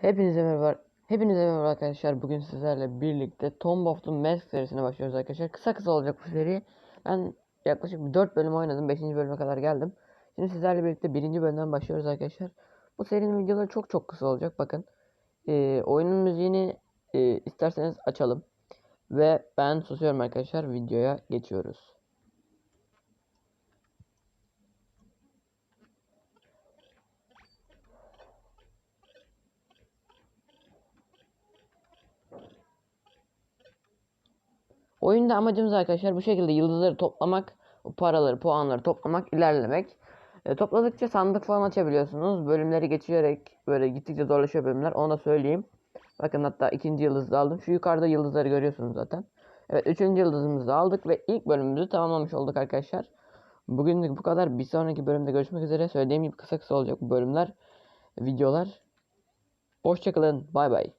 Hepinize merhaba. Hepinize merhaba arkadaşlar. Bugün sizlerle birlikte Tomb of the Mask serisine başlıyoruz arkadaşlar. Kısa kısa olacak bu seri. Ben yaklaşık 4 bölüm oynadım. 5. bölüme kadar geldim. Şimdi sizlerle birlikte 1. bölümden başlıyoruz arkadaşlar. Bu serinin videoları çok çok kısa olacak. Bakın. Ee, oyunun müziğini e, isterseniz açalım. Ve ben susuyorum arkadaşlar. Videoya geçiyoruz. Oyunda amacımız arkadaşlar bu şekilde yıldızları toplamak, paraları, puanları toplamak, ilerlemek. E, topladıkça sandık falan açabiliyorsunuz. Bölümleri geçirerek böyle gittikçe zorlaşıyor bölümler. Onu da söyleyeyim. Bakın hatta ikinci yıldızı aldım. Şu yukarıda yıldızları görüyorsunuz zaten. Evet üçüncü yıldızımızı aldık ve ilk bölümümüzü tamamlamış olduk arkadaşlar. Bugünlük bu kadar. Bir sonraki bölümde görüşmek üzere. Söylediğim gibi kısa kısa olacak bu bölümler, videolar. Hoşçakalın. Bay bay.